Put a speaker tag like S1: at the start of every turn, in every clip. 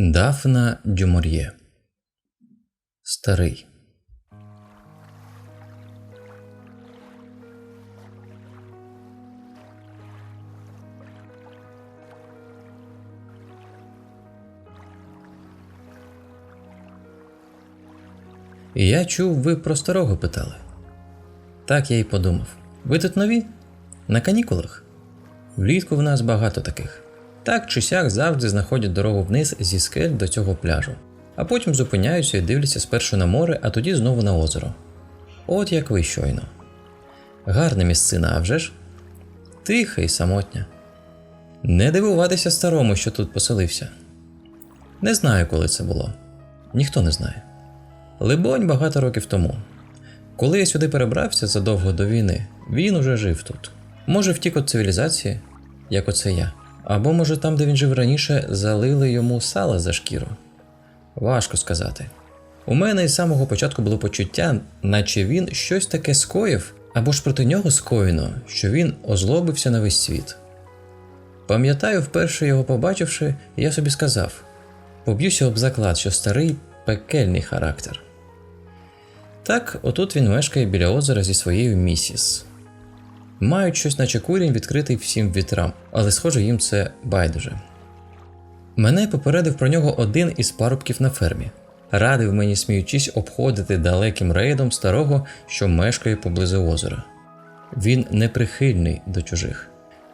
S1: Дафна Дюмор'є Старий Я чув, ви про старого питали. Так я й подумав. Ви тут нові? На канікулах? Влітку в нас багато таких. Так чи сяк завжди знаходять дорогу вниз зі скель до цього пляжу, а потім зупиняються і дивляться спершу на море, а тоді знову на озеро. От як ви щойно. Гарна місцина, а вже ж? Тиха і самотня. Не дивуватися старому, що тут поселився. Не знаю, коли це було. Ніхто не знає. Либонь, багато років тому. Коли я сюди перебрався задовго до війни, він уже жив тут. Може, втік від цивілізації, як оце я. Або, може, там, де він жив раніше, залили йому сала за шкіру. Важко сказати. У мене із самого початку було почуття, наче він щось таке скоїв, або ж проти нього скоєно, що він озлобився на весь світ. Пам'ятаю, вперше його побачивши, я собі сказав: поб'юся об заклад, що старий пекельний характер. Так, отут він мешкає біля озера зі своєю місіс. Мають щось, наче курінь, відкритий всім вітрам, але схоже, їм це байдуже. Мене попередив про нього один із парубків на фермі, радив мені, сміючись, обходити далеким рейдом старого, що мешкає поблизу озера. Він неприхильний до чужих.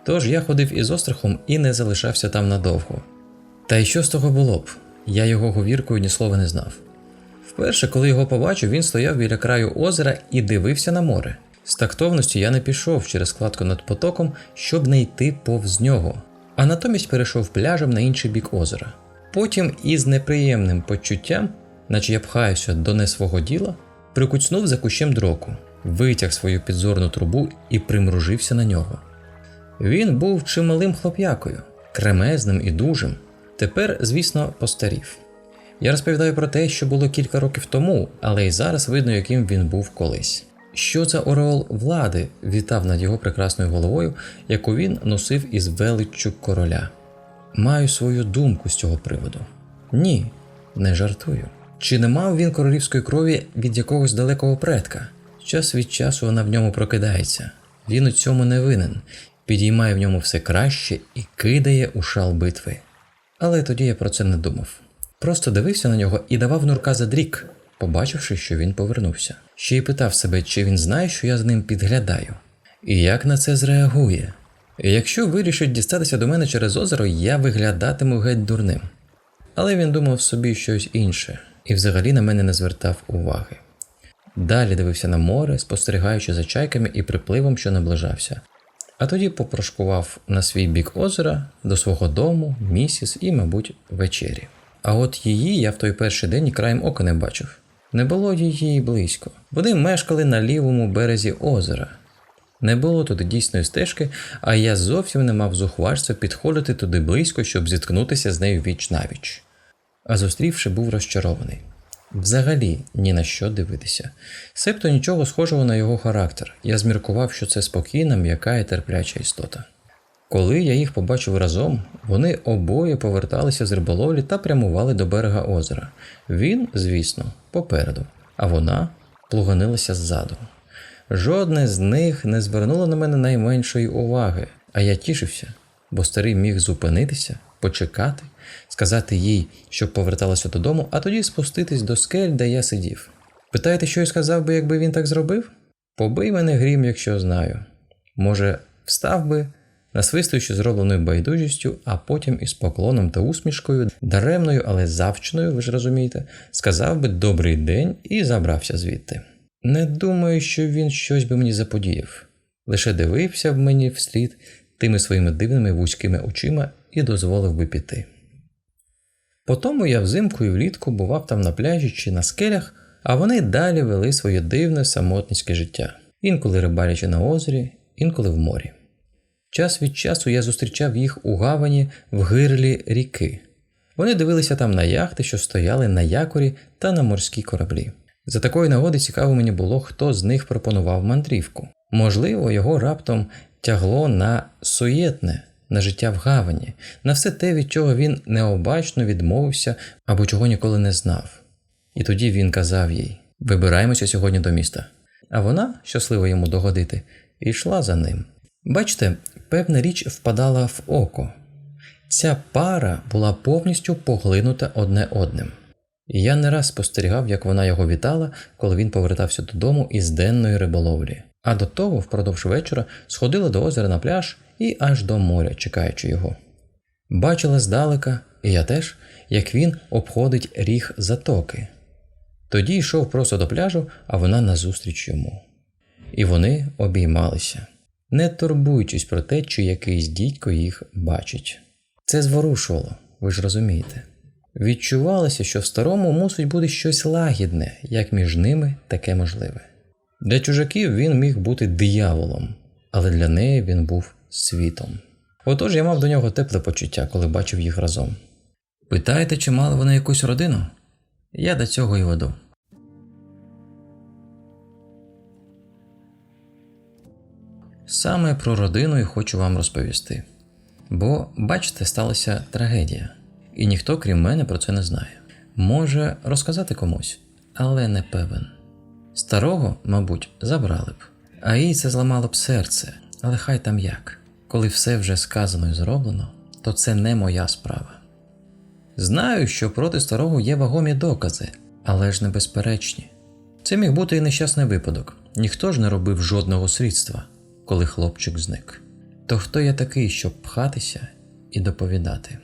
S1: Тож я ходив із острахом і не залишався там надовго. Та й що з того було б? Я його говіркою ні слова не знав. Вперше, коли його побачив, він стояв біля краю озера і дивився на море. З тактовністю я не пішов через складку над потоком, щоб не йти повз нього, а натомість перейшов пляжем на інший бік озера. Потім із неприємним почуттям, наче я пхаюся до не свого діла, прикуцнув за кущем дроку, витяг свою підзорну трубу і примружився на нього. Він був чималим хлоп'якою, кремезним і дужим. Тепер, звісно, постарів. Я розповідаю про те, що було кілька років тому, але й зараз видно, яким він був колись. Що за ореол влади вітав над його прекрасною головою, яку він носив із величчю короля. Маю свою думку з цього приводу. Ні, не жартую. Чи не мав він королівської крові від якогось далекого предка? Час від часу вона в ньому прокидається. Він у цьому не винен, підіймає в ньому все краще і кидає у шал битви. Але тоді я про це не думав. Просто дивився на нього і давав нурка за дрік, побачивши, що він повернувся. Ще й питав себе, чи він знає, що я з ним підглядаю, і як на це зреагує. Якщо вирішить дістатися до мене через озеро, я виглядатиму геть дурним. Але він думав собі щось інше і взагалі на мене не звертав уваги. Далі дивився на море, спостерігаючи за чайками і припливом, що наближався, а тоді попрошкував на свій бік озера до свого дому, місіс і, мабуть, вечері. А от її я в той перший день краєм ока не бачив. Не було її близько. Вони мешкали на лівому березі озера. Не було туди дійсної стежки, а я зовсім не мав зухвальства підходити туди близько, щоб зіткнутися з нею віч навіч. А зустрівши, був розчарований. Взагалі ні на що дивитися. Себто нічого схожого на його характер. Я зміркував, що це спокійна, м'яка і терпляча істота. Коли я їх побачив разом, вони обоє поверталися з риболовлі та прямували до берега озера. Він, звісно, попереду, а вона плуганилася ззаду. Жодне з них не звернуло на мене найменшої уваги, а я тішився, бо старий міг зупинитися, почекати, сказати їй, щоб поверталася додому, а тоді спуститись до скель, де я сидів. Питаєте, що я сказав би, якби він так зробив? Побий мене грім, якщо знаю. Може, встав би насвистуючи зробленою байдужістю, а потім із поклоном та усмішкою, даремною, але завченою, ви ж розумієте, сказав би добрий день і забрався звідти. Не думаю, що він щось би мені заподіяв, лише дивився б мені вслід тими своїми дивними вузькими очима і дозволив би піти. Потому я взимку і влітку бував там на пляжі чи на скелях, а вони далі вели своє дивне самотницьке життя, інколи рибалячи на озері, інколи в морі. Час від часу я зустрічав їх у гавані в гирлі ріки. Вони дивилися там на яхти, що стояли на якорі та на морські кораблі. За такої нагоди цікаво мені було, хто з них пропонував мандрівку. Можливо, його раптом тягло на суєтне, на життя в гавані, на все те, від чого він необачно відмовився або чого ніколи не знав. І тоді він казав їй: Вибираємося сьогодні до міста. А вона, щаслива йому догодити, йшла за ним. Бачите, певна річ впадала в око. Ця пара була повністю поглинута одне одним. І я не раз спостерігав, як вона його вітала, коли він повертався додому із денної риболовлі. А до того, впродовж вечора, сходила до озера на пляж і аж до моря, чекаючи його. Бачила здалека, і я теж, як він обходить ріг затоки. Тоді йшов просто до пляжу, а вона назустріч йому. І вони обіймалися, не турбуючись про те, чи якийсь дідько їх бачить. Це зворушувало, ви ж розумієте. Відчувалося, що в старому мусить бути щось лагідне, як між ними таке можливе. Для чужаків він міг бути дияволом, але для неї він був світом. Отож я мав до нього тепле почуття, коли бачив їх разом. Питаєте, чи мали вони якусь родину? Я до цього і веду. Саме про родину і хочу вам розповісти. Бо, бачите, сталася трагедія, і ніхто, крім мене, про це не знає. Може розказати комусь, але не певен. Старого, мабуть, забрали б, а їй це зламало б серце, але хай там як. Коли все вже сказано і зроблено, то це не моя справа. Знаю, що проти старого є вагомі докази, але ж не безперечні. Це міг бути і нещасний випадок. Ніхто ж не робив жодного слідства, коли хлопчик зник. То хто я такий, щоб пхатися і доповідати?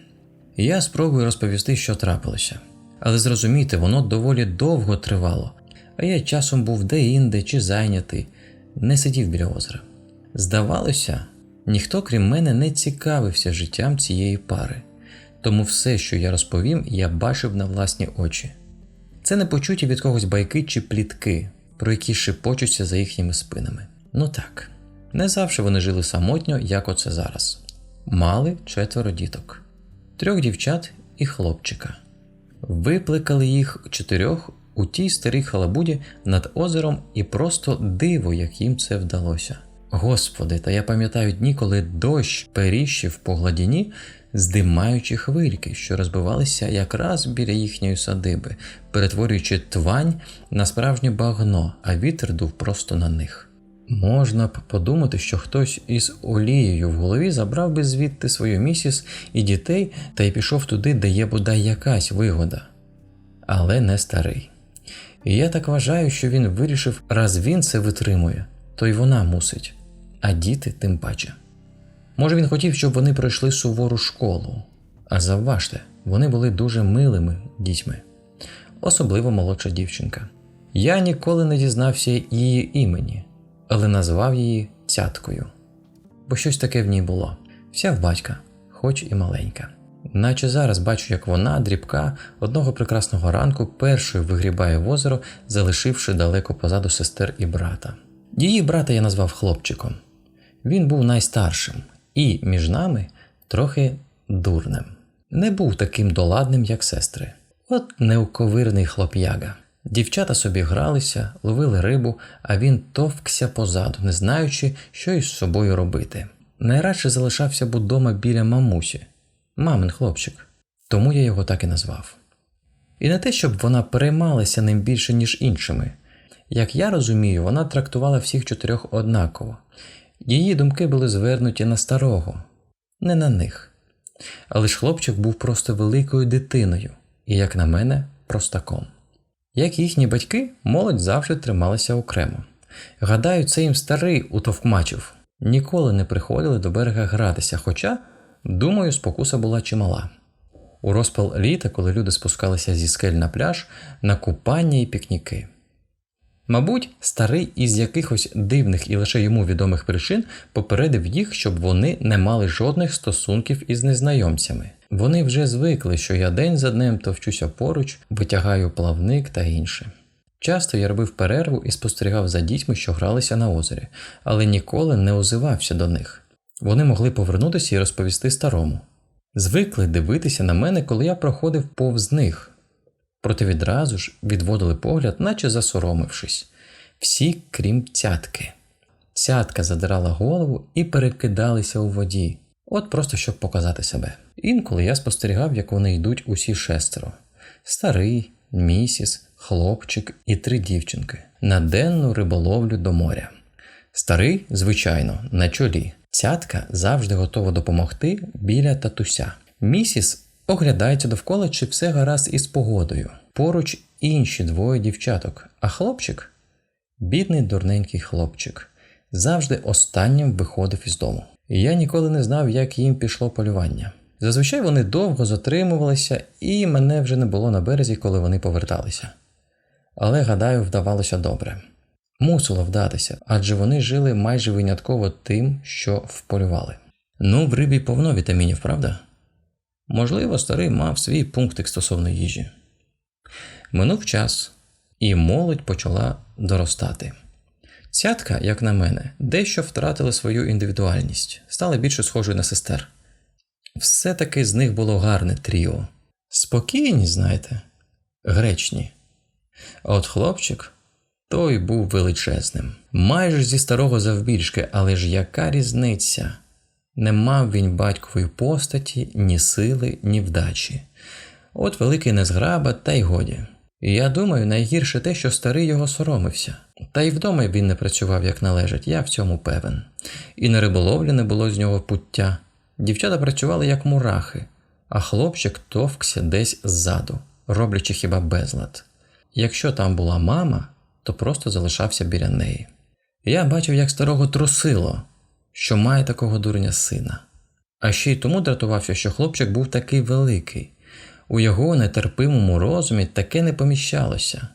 S1: Я спробую розповісти, що трапилося, але зрозумійте, воно доволі довго тривало, а я часом був де-інде чи зайнятий, не сидів біля озера. Здавалося, ніхто крім мене не цікавився життям цієї пари, тому все, що я розповім, я бачив на власні очі. Це не почуті від когось байки чи плітки, про які шепочуться за їхніми спинами. Ну так, не завжди вони жили самотньо, як оце зараз. Мали четверо діток, трьох дівчат і хлопчика. Випликали їх чотирьох у тій старій халабуді над озером, і просто диво, як їм це вдалося. Господи, та я пам'ятаю дні, коли дощ періщив по гладіні, здимаючи хвильки, що розбивалися якраз біля їхньої садиби, перетворюючи твань на справжнє багно, а вітер дув просто на них. Можна б подумати, що хтось із олією в голові забрав би звідти свою місіс і дітей та й пішов туди, де є бодай якась вигода. Але не старий. І я так вважаю, що він вирішив, раз він це витримує, то й вона мусить, а діти тим паче. Може, він хотів, щоб вони пройшли сувору школу, а завважте, вони були дуже милими дітьми, особливо молодша дівчинка. Я ніколи не дізнався її імені, але назвав її цяткою, бо щось таке в ній було, вся в батька, хоч і маленька. Наче зараз бачу, як вона, дрібка, одного прекрасного ранку першою вигрібає в озеро, залишивши далеко позаду сестер і брата. Її брата я назвав хлопчиком. Він був найстаршим і між нами трохи дурним. Не був таким доладним, як сестри. От неуковирний хлоп'яга. Дівчата собі гралися, ловили рибу, а він товкся позаду, не знаючи, що із собою робити. Найрадше залишався б удома біля мамусі, мамин хлопчик, тому я його так і назвав. І не те, щоб вона переймалася ним більше, ніж іншими. Як я розумію, вона трактувала всіх чотирьох однаково. Її думки були звернуті на старого, не на них. Але ж хлопчик був просто великою дитиною, і, як на мене, простаком. Як їхні батьки, молодь завжди трималася окремо. Гадаю, це їм старий утовкмачив. Ніколи не приходили до берега гратися, хоча, думаю, спокуса була чимала. У розпал літа, коли люди спускалися зі скель на пляж, на купання і пікніки. Мабуть, старий із якихось дивних і лише йому відомих причин попередив їх, щоб вони не мали жодних стосунків із незнайомцями. Вони вже звикли, що я день за днем товчуся поруч, витягаю плавник та інше. Часто я робив перерву і спостерігав за дітьми, що гралися на озері, але ніколи не озивався до них. Вони могли повернутися і розповісти старому. Звикли дивитися на мене, коли я проходив повз них, проте відразу ж відводили погляд, наче засоромившись. Всі, крім цятки. Цятка задирала голову і перекидалися у воді. От просто щоб показати себе. Інколи я спостерігав, як вони йдуть усі шестеро: старий, місіс, хлопчик і три дівчинки на денну риболовлю до моря. Старий, звичайно, на чолі. Цятка завжди готова допомогти біля татуся. Місіс оглядається довкола, чи все гаразд із погодою. Поруч інші двоє дівчаток, а хлопчик бідний дурненький хлопчик, завжди останнім виходив із дому. І я ніколи не знав, як їм пішло полювання. Зазвичай вони довго затримувалися, і мене вже не було на березі, коли вони поверталися. Але, гадаю, вдавалося добре. Мусило вдатися, адже вони жили майже винятково тим, що вполювали. Ну, в рибі повно вітамінів, правда? Можливо, старий мав свій пунктик стосовно їжі. Минув час, і молодь почала доростати. Цятка, як на мене, дещо втратила свою індивідуальність, стала більше схожою на сестер. Все-таки з них було гарне тріо. Спокійні, знаєте, гречні. А от хлопчик той був величезним, майже зі старого завбільшки, але ж яка різниця? Не мав він батькової постаті, ні сили, ні вдачі. От великий незграба, та й годі. Я думаю, найгірше те, що старий його соромився. Та й вдома він не працював як належить, я в цьому певен. І на риболовлі не було з нього пуття. Дівчата працювали як мурахи, а хлопчик товкся десь ззаду, роблячи хіба безлад. Якщо там була мама, то просто залишався біля неї. Я бачив, як старого трусило, що має такого дурня сина. А ще й тому дратувався, що хлопчик був такий великий. У його нетерпимому розумі таке не поміщалося.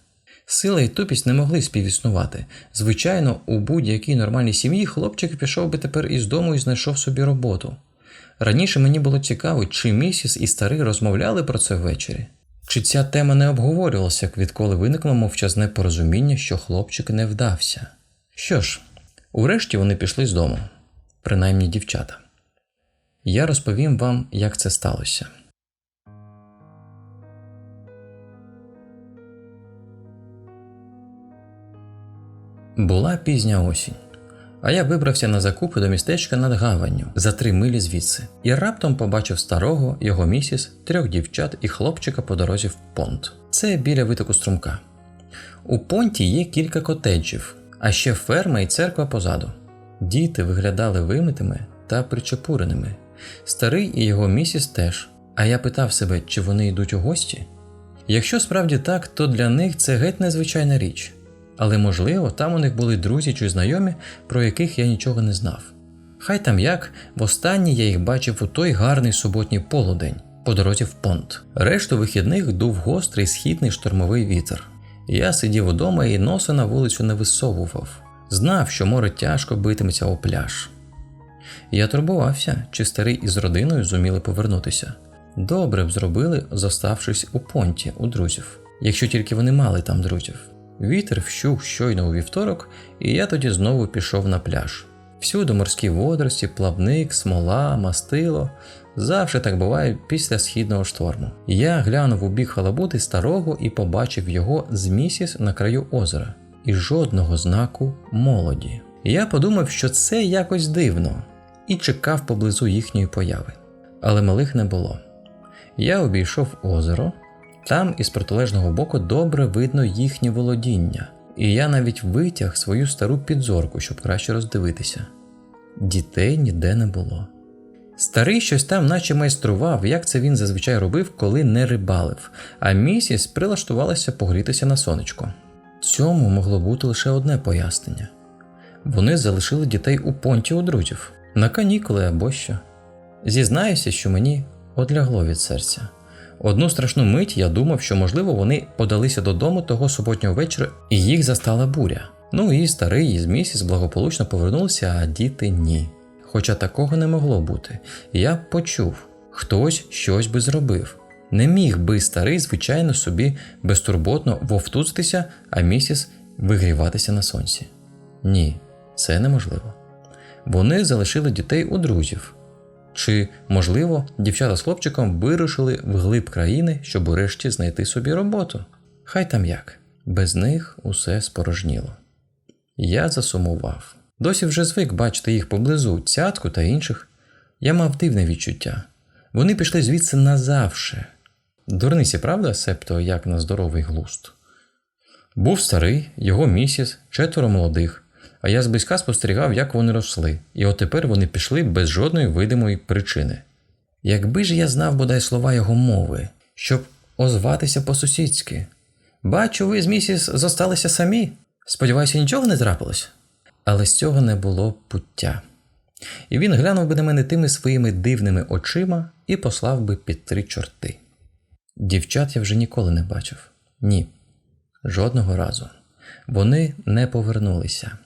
S1: Сила і тупість не могли співіснувати. Звичайно, у будь-якій нормальній сім'ї хлопчик пішов би тепер із дому і знайшов собі роботу. Раніше мені було цікаво, чи місіс і старий розмовляли про це ввечері. Чи ця тема не обговорювалася, відколи виникло мовчазне порозуміння, що хлопчик не вдався? Що ж, урешті вони пішли з дому, принаймні дівчата. Я розповім вам, як це сталося. Була пізня осінь, а я вибрався на закупи до містечка над гаванню за три милі звідси, і раптом побачив старого, його місіс, трьох дівчат і хлопчика по дорозі в понт. Це біля витоку струмка. У понті є кілька котеджів, а ще ферма і церква позаду. Діти виглядали вимитими та причепуреними. Старий і його місіс теж. А я питав себе, чи вони йдуть у гості? Якщо справді так, то для них це геть незвичайна річ. Але можливо, там у них були друзі чи знайомі, про яких я нічого не знав. Хай там як, востаннє я їх бачив у той гарний суботній полудень по дорозі в понт. Решту вихідних дув гострий східний штормовий вітер. Я сидів удома і носа на вулицю не висовував. Знав, що море тяжко битиметься о пляж. Я турбувався, чи старий із родиною зуміли повернутися. Добре б зробили, зоставшись у понті у друзів, якщо тільки вони мали там друзів. Вітер вщух щойно у вівторок, і я тоді знову пішов на пляж. Всюди морські водорості, плавник, смола, мастило. Завжди так буває після східного шторму. Я глянув у бік халабути старого і побачив його з місіс на краю озера, і жодного знаку молоді. Я подумав, що це якось дивно, і чекав поблизу їхньої появи. Але малих не було. Я обійшов озеро. Там із протилежного боку добре видно їхнє володіння, і я навіть витяг свою стару підзорку, щоб краще роздивитися. Дітей ніде не було. Старий щось там, наче майстрував, як це він зазвичай робив, коли не рибалив, а місіс прилаштувалася погрітися на сонечко. Цьому могло бути лише одне пояснення вони залишили дітей у понті у друзів, на канікули або що. Зізнаюся, що мені одлягло від серця. Одну страшну мить я думав, що, можливо, вони подалися додому того суботнього вечора, і їх застала буря. Ну і старий із місіс благополучно повернулися, а діти ні. Хоча такого не могло бути. Я почув, хтось щось би зробив. Не міг би старий, звичайно, собі безтурботно вовтузитися, а місіс вигріватися на сонці. Ні, це неможливо. Вони залишили дітей у друзів. Чи, можливо, дівчата з хлопчиком вирушили в глиб країни, щоб урешті знайти собі роботу? Хай там як, без них усе спорожніло. Я засумував. Досі вже звик бачити їх поблизу, цятку та інших. Я мав дивне відчуття. Вони пішли звідси назавше. Дурниці, правда, септо як на здоровий глуст. Був старий, його місіс, четверо молодих, а я зблизька спостерігав, як вони росли, і от тепер вони пішли без жодної видимої причини. Якби ж я знав бодай слова його мови, щоб озватися по-сусідськи. Бачу, ви з місіс зосталися самі. Сподіваюся, нічого не трапилось. Але з цього не було пуття. І він глянув би на мене тими своїми дивними очима і послав би під три чорти. Дівчат я вже ніколи не бачив. Ні, жодного разу. Вони не повернулися.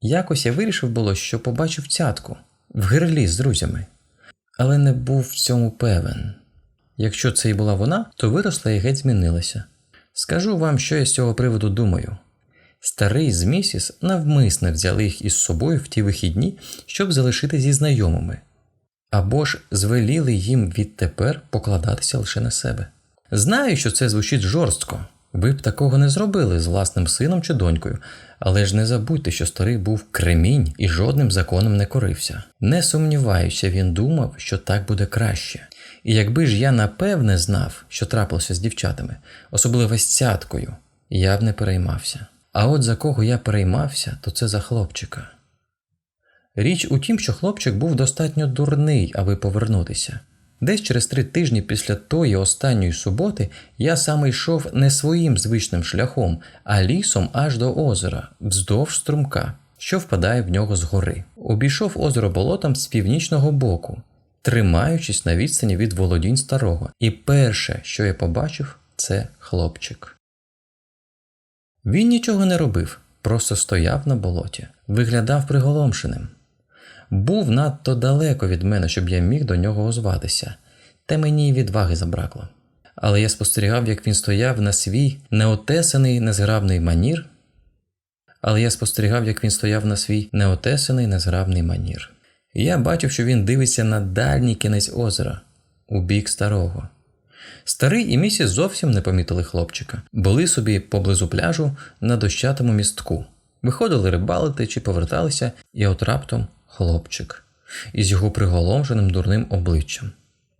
S1: Якось я вирішив було, що побачив цятку в гирлі з друзями, але не був в цьому певен. Якщо це і була вона, то виросла і геть змінилася. Скажу вам, що я з цього приводу думаю. Старий з місіс навмисно взяли їх із собою в ті вихідні, щоб залишити зі знайомими, або ж звеліли їм відтепер покладатися лише на себе. Знаю, що це звучить жорстко. Ви б такого не зробили з власним сином чи донькою, але ж не забудьте, що старий був кремінь і жодним законом не корився. Не сумніваюся, він думав, що так буде краще. І якби ж я напевне знав, що трапилося з дівчатами, особливо з цяткою, я б не переймався. А от за кого я переймався, то це за хлопчика. Річ у тім, що хлопчик був достатньо дурний, аби повернутися. Десь через три тижні після тої останньої суботи я саме йшов не своїм звичним шляхом, а лісом аж до озера, вздовж струмка, що впадає в нього згори. Обійшов озеро болотом з північного боку, тримаючись на відстані від володінь старого, і перше, що я побачив, це хлопчик. Він нічого не робив, просто стояв на болоті, виглядав приголомшеним. Був надто далеко від мене, щоб я міг до нього озватися, та мені й відваги забракло. Але я спостерігав, як він стояв на свій неотесаний незграбний манір. Але я спостерігав, як він стояв на свій неотесаний незграбний манір. Я бачив, що він дивиться на дальній кінець озера, у бік старого. Старий і місіс зовсім не помітили хлопчика, були собі поблизу пляжу на дощатому містку, виходили рибалити чи поверталися, і от раптом хлопчик із його приголомшеним дурним обличчям.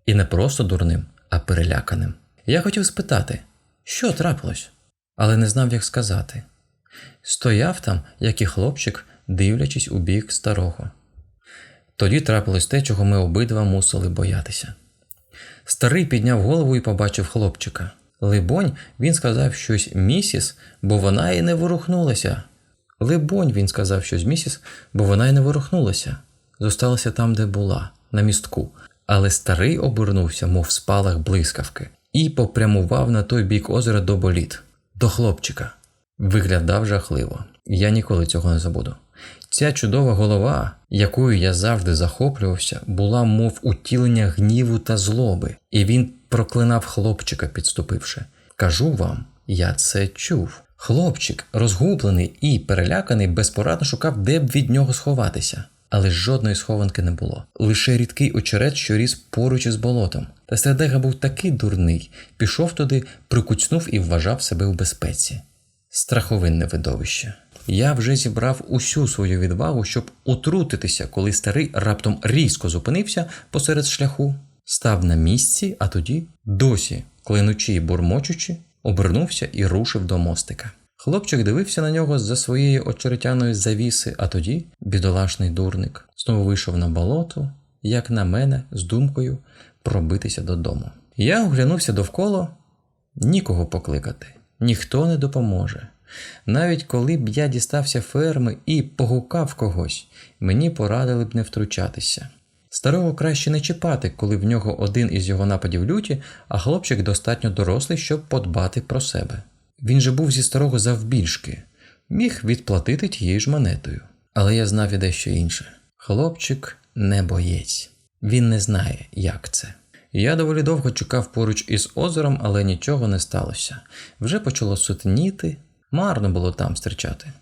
S1: І не просто дурним, а переляканим. Я хотів спитати, що трапилось, але не знав, як сказати. Стояв там, як і хлопчик, дивлячись у бік старого. Тоді трапилось те, чого ми обидва мусили боятися. Старий підняв голову і побачив хлопчика. Либонь, він сказав щось місіс, бо вона і не ворухнулася. Либонь, він сказав щось місіс, бо вона й не ворухнулася. Зосталася там, де була, на містку. Але старий обернувся, мов спалах блискавки, і попрямував на той бік озера до боліт, до хлопчика. Виглядав жахливо. Я ніколи цього не забуду. Ця чудова голова, якою я завжди захоплювався, була мов утілення гніву та злоби, і він проклинав хлопчика, підступивши. Кажу вам, я це чув. Хлопчик, розгублений і переляканий, безпорадно шукав, де б від нього сховатися. Але жодної схованки не було. Лише рідкий очерет, що ріс поруч із болотом. Та Сердега був такий дурний, пішов туди, прикуцнув і вважав себе у безпеці. Страховинне видовище. Я вже зібрав усю свою відвагу, щоб утрутитися, коли старий раптом різко зупинився посеред шляху, став на місці, а тоді, досі, клинучи й бурмочучи, обернувся і рушив до мостика. Хлопчик дивився на нього з-за своєї очеретяної завіси, а тоді, бідолашний дурник, знову вийшов на болото, як на мене, з думкою пробитися додому. Я оглянувся довкола, нікого покликати, ніхто не допоможе. Навіть коли б я дістався ферми і погукав когось, мені порадили б не втручатися. Старого краще не чіпати, коли в нього один із його нападів люті, а хлопчик достатньо дорослий, щоб подбати про себе. Він же був зі старого завбільшки, міг відплатити тією ж монетою. Але я знав і дещо інше. Хлопчик не боєць, він не знає, як це. Я доволі довго чекав поруч із озером, але нічого не сталося. Вже почало сутеніти, марно було там стрічати.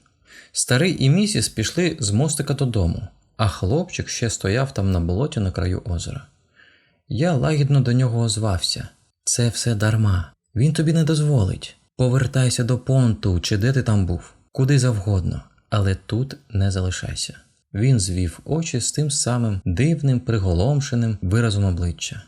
S1: Старий і місіс пішли з мостика додому, а хлопчик ще стояв там на болоті на краю озера. Я лагідно до нього озвався це все дарма. Він тобі не дозволить. Повертайся до понту, чи де ти там був, куди завгодно, але тут не залишайся. Він звів очі з тим самим дивним, приголомшеним виразом обличчя.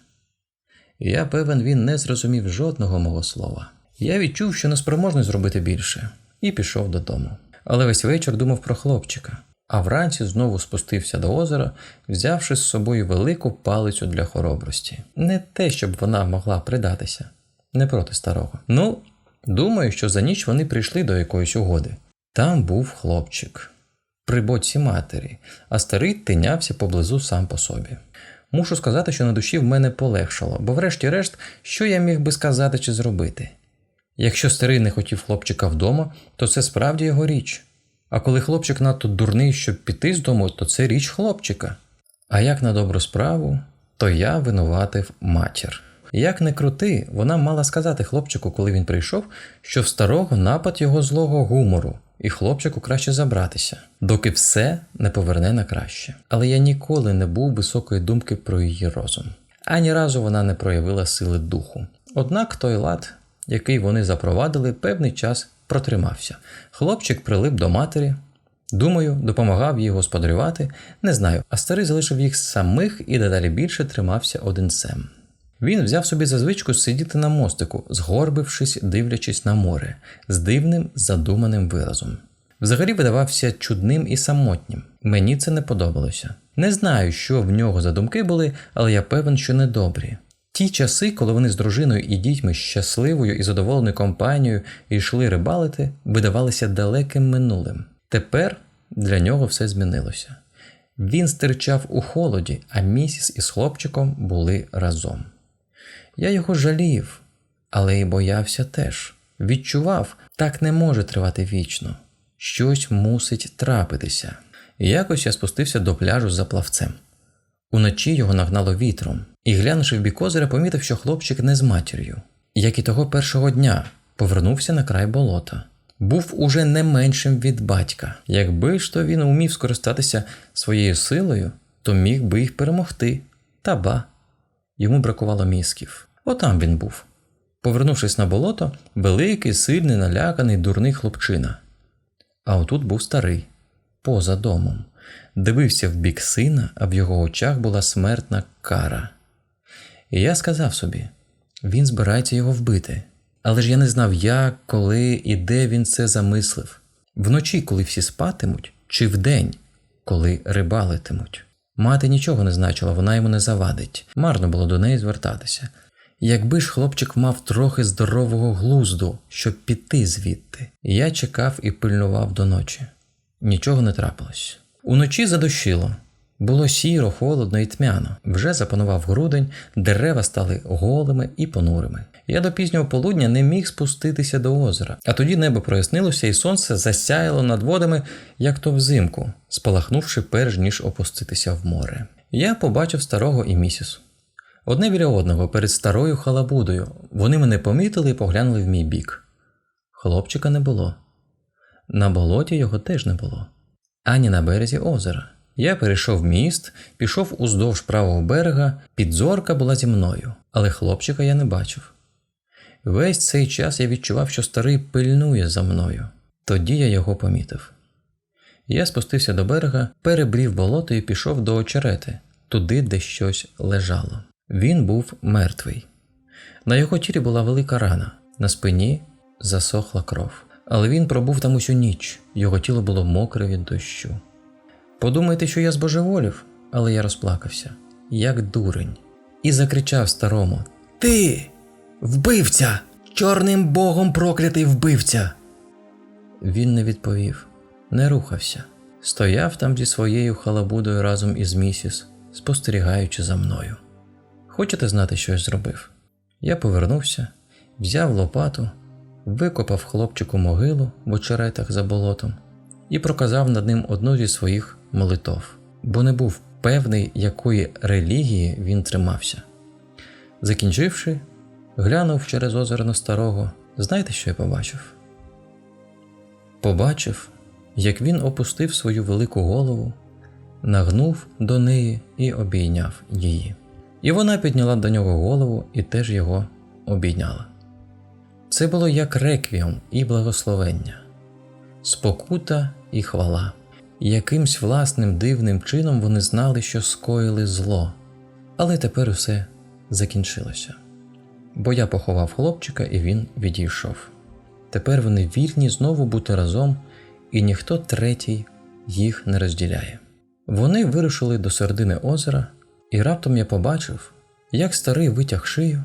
S1: Я певен, він не зрозумів жодного мого слова. Я відчув, що неспроможний зробити більше, і пішов додому. Але весь вечір думав про хлопчика, а вранці знову спустився до озера, взявши з собою велику палицю для хоробрості. Не те, щоб вона могла придатися, не проти старого. Ну, думаю, що за ніч вони прийшли до якоїсь угоди. Там був хлопчик при боці матері, а старий тинявся поблизу сам по собі. Мушу сказати, що на душі в мене полегшало, бо, врешті-решт, що я міг би сказати чи зробити? Якщо старий не хотів хлопчика вдома, то це справді його річ. А коли хлопчик надто дурний, щоб піти з дому, то це річ хлопчика. А як на добру справу, то я винуватив матір. Як не крути, вона мала сказати хлопчику, коли він прийшов, що в старого напад його злого гумору, і хлопчику краще забратися, доки все не поверне на краще. Але я ніколи не був високої думки про її розум. Ані разу вона не проявила сили духу. Однак той лад, який вони запровадили, певний час протримався. Хлопчик прилип до матері. Думаю, допомагав їй господарювати, не знаю, а старий залишив їх самих і дедалі більше тримався одинцем. Він взяв собі за звичку сидіти на мостику, згорбившись, дивлячись на море, з дивним задуманим виразом. Взагалі видавався чудним і самотнім. Мені це не подобалося. Не знаю, що в нього за думки були, але я певен, що недобрі. Ті часи, коли вони з дружиною і дітьми щасливою і задоволеною компанією йшли рибалити, видавалися далеким минулим. Тепер для нього все змінилося. Він стирчав у холоді, а місіс із хлопчиком були разом. Я його жалів, але й боявся теж. Відчував, так не може тривати вічно. Щось мусить трапитися. Якось я спустився до пляжу за плавцем. Уночі його нагнало вітром, і, глянувши в бік озера, помітив, що хлопчик не з матір'ю. Як і того першого дня, повернувся на край болота. Був уже не меншим від батька. Якби ж то він умів скористатися своєю силою, то міг би їх перемогти. Та ба. Йому бракувало мізків. Отам він був. Повернувшись на болото, великий, сильний, наляканий, дурний хлопчина. А отут був старий, поза домом, дивився в бік сина, а в його очах була смертна кара. І я сказав собі: він збирається його вбити. Але ж я не знав, як, коли і де він це замислив вночі, коли всі спатимуть, чи вдень, коли рибалитимуть. Мати нічого не значила, вона йому не завадить, марно було до неї звертатися. Якби ж хлопчик мав трохи здорового глузду, щоб піти звідти, я чекав і пильнував до ночі. Нічого не трапилось. Уночі задощило. Було сіро, холодно і тьмяно. Вже запанував грудень, дерева стали голими і понурими. Я до пізнього полудня не міг спуститися до озера, а тоді небо прояснилося, і сонце засяяло над водами, як то взимку, спалахнувши перш ніж опуститися в море. Я побачив старого і місіс. Одне біля одного перед старою халабудою. Вони мене помітили і поглянули в мій бік. Хлопчика не було. На болоті його теж не було, ані на березі озера. Я перейшов міст, пішов уздовж правого берега, підзорка була зі мною, але хлопчика я не бачив. Весь цей час я відчував, що старий пильнує за мною. Тоді я його помітив. Я спустився до берега, перебрів болото і пішов до очерети, туди, де щось лежало. Він був мертвий. На його тілі була велика рана, на спині засохла кров. Але він пробув там усю ніч, його тіло було мокре від дощу. Подумайте, що я збожеволів, але я розплакався, як дурень, і закричав старому: Ти, вбивця! Чорним богом проклятий вбивця! Він не відповів, не рухався, стояв там зі своєю халабудою разом із місіс, спостерігаючи за мною. Хочете знати, що я зробив? Я повернувся, взяв лопату, викопав хлопчику могилу в очеретах за болотом і проказав над ним одну зі своїх молитов, бо не був певний, якої релігії він тримався. Закінчивши, глянув через озеро на старого. Знаєте, що я побачив? Побачив, як він опустив свою велику голову, нагнув до неї і обійняв її. І вона підняла до нього голову і теж його обійняла. Це було як реквіум і благословення, спокута і хвала. Якимсь власним дивним чином вони знали, що скоїли зло, але тепер усе закінчилося. Бо я поховав хлопчика, і він відійшов. Тепер вони вільні знову бути разом, і ніхто третій їх не розділяє. Вони вирушили до середини озера, і раптом я побачив, як старий витяг шию,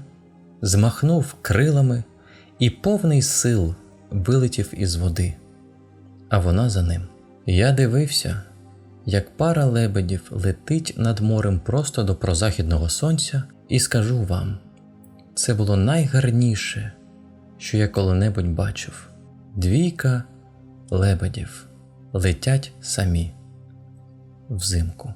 S1: змахнув крилами і повний сил вилетів із води, а вона за ним. Я дивився, як пара лебедів летить над морем просто до прозахідного сонця, і скажу вам, це було найгарніше, що я коли-небудь бачив. Двійка лебедів летять самі взимку.